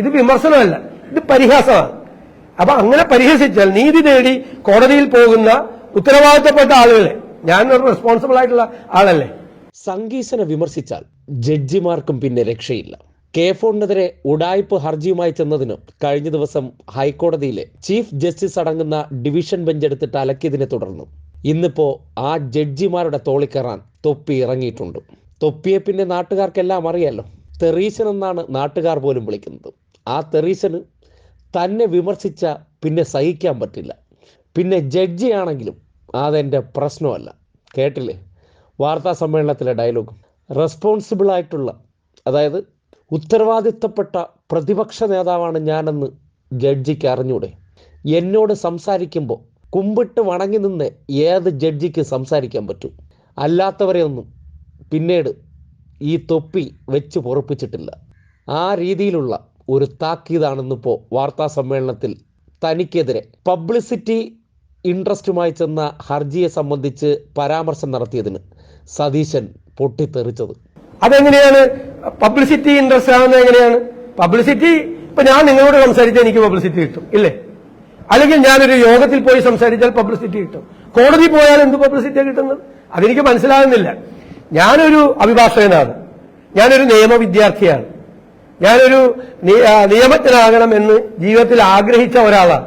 ഇത് വിമർശനമല്ല. ഇത് പരിഹാസമാണ്. അപ്പൊ അങ്ങനെ പരിഹസിച്ചാൽ നീതി തേടി കോടതിയിൽ പോകുന്ന ഉത്തരവാദിത്തപ്പെട്ട ആളുകളെ ഞാൻ ഒരു റെസ്പോൺസിബിൾ ആയിട്ടുള്ള ആളല്ലേ? സംഗീസനെ വിമർശിച്ചാൽ ജഡ്ജിമാർക്കും പിന്നെ രക്ഷയില്ല. കെ ഫോണിനെതിരെ ഉടായ്പ് ഹർജിയുമായി ചെന്നതിന് കഴിഞ്ഞ ദിവസം ഹൈക്കോടതിയിലെ ചീഫ് ജസ്റ്റിസ് അടങ്ങുന്ന ഡിവിഷൻ ബെഞ്ച് എടുത്തിട്ട് അലക്കിയതിനെ തുടർന്ന് ഇന്നിപ്പോ ആ ജഡ്ജിമാരുടെ തോളിക്കറാൻ തൊപ്പി ഇറങ്ങിയിട്ടുണ്ട്. തൊപ്പിയെ പിന്നെ നാട്ടുകാർക്കെല്ലാം അറിയാലോ. തെറീശൻ എന്നാണ് നാട്ടുകാർ പോലും വിളിക്കുന്നത്. ആ തെറീസന് തന്നെ വിമർശിച്ച പിന്നെ സഹിക്കാൻ പറ്റില്ല. പിന്നെ ജഡ്ജി ജഡ്ജിയാണെങ്കിലും അതെന്റെ പ്രശ്നമല്ല. കേട്ടില്ലേ? വാർത്താ സമ്മേളനത്തിലെ ഡയലോഗ്. റെസ്പോൺസിബിൾ ആയിട്ടുള്ള അതായത് ഉത്തരവാദിത്തപ്പെട്ട പ്രതിപക്ഷ നേതാവാണ് ഞാനെന്ന് ജഡ്ജിക്ക് അറിഞ്ഞൂടെ? എന്നോട് സംസാരിക്കുമ്പോൾ കുമ്പിട്ട് വണങ്ങി നിന്ന് ഏത് ജഡ്ജിക്ക് സംസാരിക്കാൻ പറ്റും? അല്ലാത്തവരെ ഒന്നും പിന്നീട് ഈ തൊപ്പി വെച്ച് പൊറപ്പിച്ചിട്ടില്ല. ആ രീതിയിലുള്ള ഒരു താക്കീതാണെന്നിപ്പോൾ വാർത്താ സമ്മേളനത്തിൽ തനിക്കെതിരെ പബ്ലിസിറ്റി ഇൻട്രസ്റ്റുമായി ചെന്ന ഹർജിയെ സംബന്ധിച്ച് പരാമർശം നടത്തിയതിന് സതീശൻ പൊട്ടിത്തെറിച്ചത്. അതെങ്ങനെയാണ്? പബ്ലിസിറ്റി ഇൻട്രസ്റ്റ് ആവുന്നത് എങ്ങനെയാണ്? പബ്ലിസിറ്റി ഇപ്പൊ ഞാൻ നിങ്ങളോട് സംസാരിച്ചാൽ എനിക്ക് പബ്ലിസിറ്റി കിട്ടും ഇല്ലേ? അല്ലെങ്കിൽ ഞാനൊരു യോഗത്തിൽ പോയി സംസാരിച്ചാൽ പബ്ലിസിറ്റി കിട്ടും. കോടതി പോയാൽ എന്ത് പബ്ലിസിറ്റിയാണ് കിട്ടുന്നത്? അതെനിക്ക് മനസ്സിലാകുന്നില്ല. ഞാനൊരു അഭിഭാഷകനാണ്. ഞാനൊരു നിയമ വിദ്യാർത്ഥിയാണ് ഞാനൊരു നിയമജ്ഞനാകണം എന്ന് ജീവിതത്തിൽ ആഗ്രഹിച്ച ഒരാളാണ്.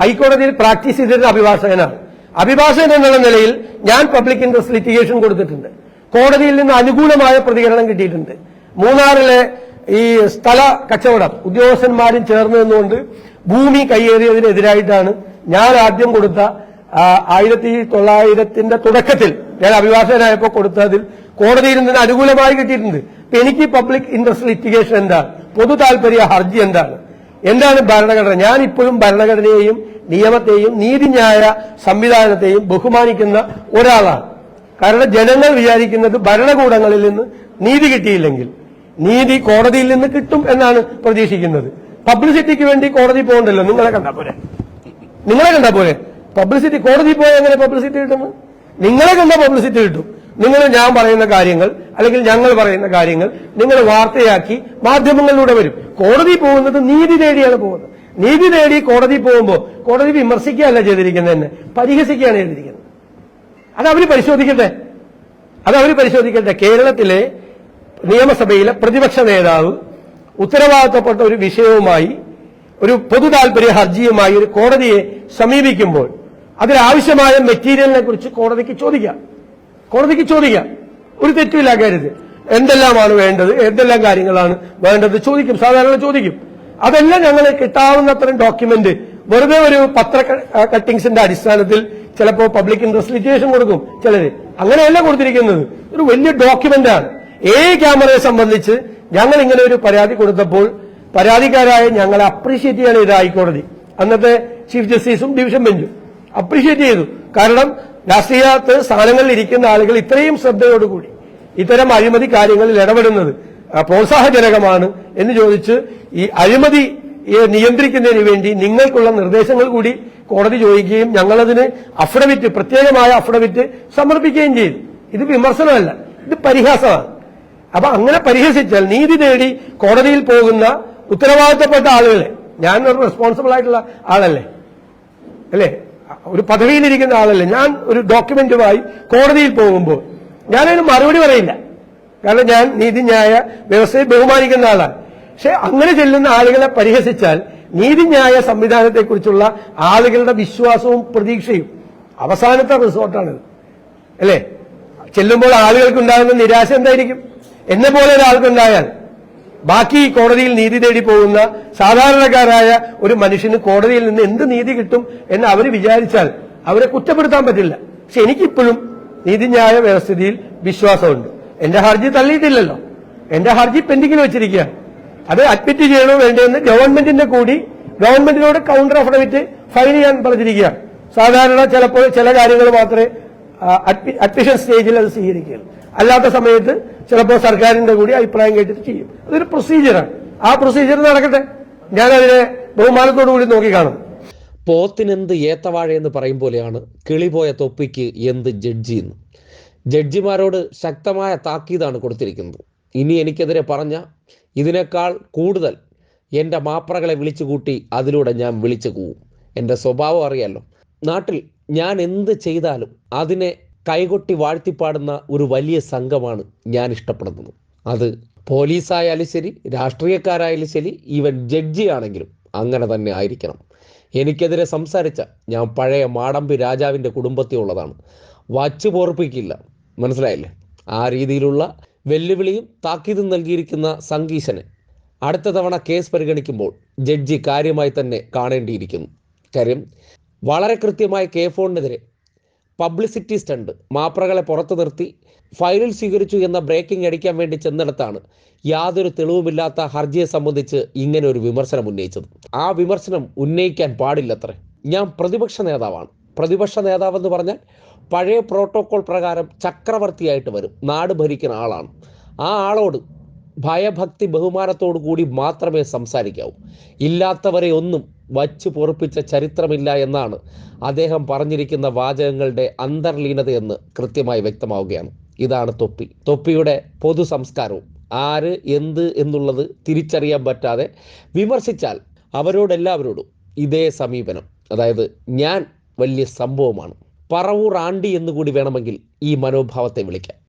ഹൈക്കോടതിയിൽ പ്രാക്ടീസ് ചെയ്തിരുന്ന അഭിഭാഷകനാണ്. അഭിഭാഷകൻ എന്നുള്ള നിലയിൽ ഞാൻ പബ്ലിക് ഇൻട്രസ്റ്റ് ലിറ്റിഗേഷൻ കൊടുത്തിട്ടുണ്ട്. കോടതിയിൽ നിന്ന് അനുകൂലമായ പ്രതികരണം കിട്ടിയിട്ടുണ്ട്. മൂന്നാറിലെ ഈ സ്ഥല കച്ചവടം ഉദ്യോഗസ്ഥന്മാരും ചേർന്ന് നിന്നുകൊണ്ട് ഭൂമി കയ്യേറിയതിനെതിരായിട്ടാണ് ഞാൻ ആദ്യം കൊടുത്ത ആയിരത്തി തൊള്ളായിരത്തിന്റെ തുടക്കത്തിൽ ഞാൻ അഭിഭാഷകനായപ്പോൾ കൊടുത്തതിൽ കോടതിയിൽ നിന്ന് അനുകൂലമായി കിട്ടിയിട്ടുണ്ട്. എനിക്ക് പബ്ലിക് ഇൻട്രസ്റ്റ് ലിറ്റിഗേഷൻ എന്താണ്? പൊതു താല്പര്യ ഹർജി എന്താണ്? എന്താണ് ഭരണഘടന? ഞാൻ ഇപ്പോഴും ഭരണഘടനയെയും നിയമത്തെയും നീതിന്യായ സംവിധാനത്തെയും ബഹുമാനിക്കുന്ന ഒരാളാണ്. കാരണം ജനങ്ങൾ വിചാരിക്കുന്നത് ഭരണകൂടങ്ങളിൽ നിന്ന് നീതി കിട്ടിയില്ലെങ്കിൽ നീതി കോടതിയിൽ നിന്ന് കിട്ടും എന്നാണ് പ്രതീക്ഷിക്കുന്നത്. പബ്ലിസിറ്റിക്ക് വേണ്ടി കോടതി പോകണ്ടല്ലോ? നിങ്ങളെ കണ്ടാ പോരെ? നിങ്ങളെ കണ്ടാ പോലെ പബ്ലിസിറ്റി കോടതി പോയാൽ എങ്ങനെ പബ്ലിസിറ്റി കിട്ടുന്നു നിങ്ങളെ കണ്ട പബ്ലിസിറ്റി കിട്ടും. നിങ്ങൾ ഞാൻ പറയുന്ന കാര്യങ്ങൾ അല്ലെങ്കിൽ ഞങ്ങൾ പറയുന്ന കാര്യങ്ങൾ നിങ്ങൾ വാർത്തയാക്കി മാധ്യമങ്ങളിലൂടെ വരും. കോടതി പോകുന്നത് നീതി തേടിയാണ് പോകുന്നത്. നീതി തേടി കോടതി പോകുമ്പോൾ കോടതി വിമർശിക്കുകയല്ല ചെയ്തിരിക്കുന്നത് തന്നെ പരിഹസിക്കുകയാണ് ചെയ്തിരിക്കുന്നത്. അത് അവർ പരിശോധിക്കട്ടെ. അത് അവർ പരിശോധിക്കട്ടെ. കേരളത്തിലെ നിയമസഭയിലെ പ്രതിപക്ഷ നേതാവ് ഉത്തരവാദിത്തപ്പെട്ട ഒരു വിഷയവുമായി ഒരു പൊതു താല്പര്യ ഹർജിയുമായി ഒരു കോടതിയെ സമീപിക്കുമ്പോൾ അതിലാവശ്യമായ മെറ്റീരിയലിനെ കുറിച്ച് കോടതിക്ക് ചോദിക്കാം കോടതിക്ക് ചോദിക്കാം ഒരു തെറ്റുമില്ല കാര്യത്തിൽ എന്തെല്ലാമാണ് വേണ്ടത്? എന്തെല്ലാം കാര്യങ്ങളാണ് വേണ്ടത്? ചോദിക്കും. സാധാരണ ചോദിക്കും. അതെല്ലാം ഞങ്ങൾ കിട്ടാവുന്നത്രയും ഡോക്യുമെന്റ് വെറുതെ ഒരു പത്ര കട്ടിങ്സിന്റെ അടിസ്ഥാനത്തിൽ ചിലപ്പോൾ പബ്ലിക് ഇൻട്രസ്റ്റ് ലിറ്റേഷൻ കൊടുക്കും ചിലര്. അങ്ങനെയല്ല കൊടുത്തിരിക്കുന്നത്. ഒരു വലിയ ഡോക്യുമെന്റ് ആണ്. ഏ ക്യാമറയെ സംബന്ധിച്ച് ഞങ്ങൾ ഇങ്ങനെ ഒരു പരാതി കൊടുത്തപ്പോൾ പരാതിക്കാരായ ഞങ്ങളെ അപ്രീഷിയേറ്റ് ചെയ്യാണ് ഇത് ഹൈക്കോടതി അന്നത്തെ ചീഫ് ജസ്റ്റിസും ഡിവിഷൻ ബെഞ്ചും അപ്രീഷിയേറ്റ് ചെയ്തു. കാരണം രാഷ്ട്രീയത്ത് സ്ഥാനങ്ങളിൽ ഇരിക്കുന്ന ആളുകൾ ഇത്രയും ശ്രദ്ധയോടുകൂടി ഇത്തരം അഴിമതി കാര്യങ്ങളിൽ ഇടപെടുന്നത് പ്രോത്സാഹജനകമാണ് എന്ന് ചോദിച്ച് ഈ അഴിമതി നിയന്ത്രിക്കുന്നതിന് വേണ്ടി നിങ്ങൾക്കുള്ള നിർദ്ദേശങ്ങൾ കൂടി കോടതി ചോദിക്കുകയും ഞങ്ങളതിന് അഫിഡവിറ്റ് പ്രത്യേകമായ അഫിഡവിറ്റ് സമർപ്പിക്കുകയും ചെയ്തു. ഇത് വിമർശനമല്ല ഇത് പരിഹാസമാണ്. അപ്പൊ അങ്ങനെ പരിഹസിച്ചാൽ നീതി തേടി കോടതിയിൽ പോകുന്ന ഉത്തരവാദിത്തപ്പെട്ട ആളുകളെ ഞാൻ റെസ്പോൺസിബിൾ ആയിട്ടുള്ള ആളല്ലേ? അല്ലേ? ഒരു പദവിയിലിരിക്കുന്ന ആളല്ല. ഞാൻ ഒരു ഡോക്യുമെന്റുമായി കോടതിയിൽ പോകുമ്പോൾ ഞാനതിന് മറുപടി പറയില്ല. കാരണം ഞാൻ നീതിന്യായ വ്യവസ്ഥയെ ബഹുമാനിക്കുന്ന ആളാണ്. പക്ഷെ അങ്ങനെ ചെല്ലുന്ന ആളുകളെ പരിഹസിച്ചാൽ നീതിന്യായ സംവിധാനത്തെക്കുറിച്ചുള്ള ആളുകളുടെ വിശ്വാസവും പ്രതീക്ഷയും അവസാനത്തെ റിസോർട്ടാണിത്. അല്ലേ? ചെല്ലുമ്പോൾ ആളുകൾക്ക് ഉണ്ടാകുന്ന നിരാശ എന്തായിരിക്കും? എന്നെ പോലെ ഒരാൾക്കുണ്ടായാൽ ബാക്കി കോടതിയിൽ നീതി തേടി പോകുന്ന സാധാരണക്കാരായ ഒരു മനുഷ്യന് കോടതിയിൽ നിന്ന് എന്ത് നീതി കിട്ടും എന്ന് അവർ വിചാരിച്ചാൽ അവരെ കുറ്റപ്പെടുത്താൻ പറ്റില്ല. പക്ഷെ എനിക്കിപ്പോഴും നീതിന്യായ വ്യവസ്ഥിതിയിൽ വിശ്വാസമുണ്ട്. എന്റെ ഹർജി തള്ളിയിട്ടില്ലല്ലോ. എന്റെ ഹർജി പെൻഡിങ്ങിൽ വെച്ചിരിക്കുകയാണ്. അത് അഡ്മിറ്റ് ചെയ്യണോ വേണ്ടതെന്ന് ഗവൺമെന്റിന്റെ കൂടി ഗവൺമെന്റിനോട് കൗണ്ടർ അഫിഡവിറ്റ് ഫയൽ ചെയ്യാൻ പറഞ്ഞിരിക്കുകയാണ്. സാധാരണ ചിലപ്പോൾ ചില കാര്യങ്ങൾ മാത്രമേ അഡ്മിഷൻ സ്റ്റേജിൽ അത് സ്വീകരിക്കുകയുള്ളൂ. അല്ലാത്ത സമയത്ത് ചിലപ്പോൾ സർക്കാരിന്റെ കൂടി അഭിപ്രായം കേട്ടിട്ട് ചെയ്യും. അതൊരു പ്രൊസീജിയറാണ് ആ പ്രൊസീജിയർ നടക്കട്ടെ. ഞാനതിനെ കൂടി നോക്കിക്കാണും. പോത്തിനെന്ത് ഏത്തവാഴ എന്ന് പറയും പോലെയാണ് കിളിപോയ തൊപ്പിക്ക് എന്ത് ജഡ്ജി എന്ന്. ജഡ്ജിമാരോട് ശക്തമായ താക്കീതാണ് കൊടുത്തിരിക്കുന്നത്. ഇനി എനിക്കെതിരെ പറഞ്ഞ ഇതിനേക്കാൾ കൂടുതൽ എന്റെ മാപ്രകളെ വിളിച്ചു കൂട്ടി അതിലൂടെ ഞാൻ വിളിച്ചു കൂവും. എന്റെ സ്വഭാവം അറിയാലോ. നാട്ടിൽ ഞാൻ എന്ത് ചെയ്താലും അതിനെ കൈകൊട്ടി വാഴ്ത്തിപ്പാടുന്ന ഒരു വലിയ സംഘമാണ് ഞാൻ ഇഷ്ടപ്പെടുന്നത്. അത് പോലീസായാലും ശരി രാഷ്ട്രീയക്കാരായാലും ശരി ഈവൻ ജഡ്ജി ആണെങ്കിലും അങ്ങനെ തന്നെ ആയിരിക്കണം. എനിക്കെതിരെ സംസാരിച്ച ഞാൻ പഴയ മാടമ്പി രാജാവിന്റെ കുടുംബത്തിലുള്ളതാണ് വച്ച് പോർപ്പിക്കില്ല. മനസ്സിലായില്ലേ? ആ രീതിയിലുള്ള വെല്ലുവിളിയും താക്കീതും നൽകിയിരിക്കുന്ന സംഗീശന് അടുത്ത തവണ കേസ് പരിഗണിക്കുമ്പോൾ ജഡ്ജി കാര്യമായി തന്നെ കാണേണ്ടിയിരിക്കുന്നു. കാര്യം വളരെ കൃത്യമായി കെ ഫോണിനെതിരെ പബ്ലിസിറ്റി സ്റ്റണ്ട്. മാപ്രകളെ പുറത്തു നിർത്തി ഫയലിൽ സ്വീകരിച്ചു എന്ന ബ്രേക്കിംഗ് അടിക്കാൻ വേണ്ടി ചെന്നിടത്താണ് യാതൊരു തെളിവുമില്ലാത്ത ഹർജിയെ സംബന്ധിച്ച് ഇങ്ങനെ ഒരു വിമർശനം ഉന്നയിച്ചത്. ആ വിമർശനം ഉന്നയിക്കാൻ പാടില്ലത്രേ. ഞാൻ പ്രതിപക്ഷ നേതാവാണ്. പ്രതിപക്ഷ നേതാവെന്ന് പറഞ്ഞാൽ പഴയ പ്രോട്ടോകോൾ പ്രകാരം ചക്രവർത്തിയായിട്ട് വരും നാട് ഭരിക്കുന്ന ആളാണ്. ആ ആളോട് ഭയഭക്തി ബഹുമാനത്തോടു കൂടി മാത്രമേ സംസാരിക്കാവൂ. ഇല്ലാത്തവരെ ഒന്നും വച്ചു പൊറുപ്പിച്ച ചരിത്രമില്ല എന്നാണ് അദ്ദേഹം പറഞ്ഞിരിക്കുന്ന വാചകങ്ങളുടെ അന്തർലീനതയെന്ന് കൃത്യമായി വ്യക്തമാവുകയാണ്. ഇതാണ് തൊപ്പി. തൊപ്പിയുടെ പൊതു സംസ്കാരവും ആര് എന്ത് എന്നുള്ളത് തിരിച്ചറിയാൻ പറ്റാതെ വിമർശിച്ചാൽ അവരോടെല്ലാവരോടും ഇതേ സമീപനം അതായത് ഞാൻ വലിയ സംഭവമാണ്. പറവൂർ ആണ്ടി എന്നുകൂടി വേണമെങ്കിൽ ഈ മനോഭാവത്തെ വിളിക്കാം.